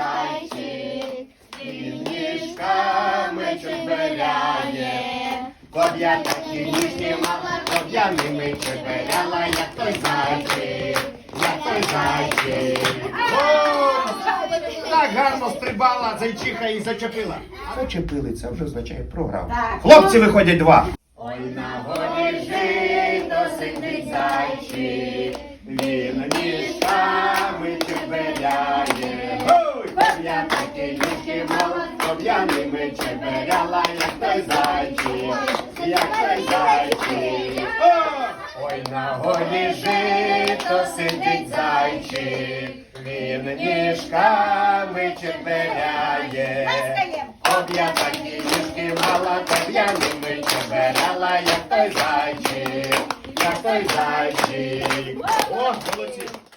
зайчик, він ніжками чеберяє, Боб я такі ніжні мала, боб я ними чеберяла, як той зайчик, як той зайчик. О, Так гарно стрибала зайчиха і зачепила. Зачепили, це вже звичайно програв. Хлопці виходять два. Ой, на горі жито сидить зайчик. Щоб я ними як той зайчик, як той зайчик. Ой, на горі жито сидить зайчик, він ніжками чебеляє. Об я такі ніжки мала, ними чебеляла, як той зайчик, як той зайчик. О, молодці.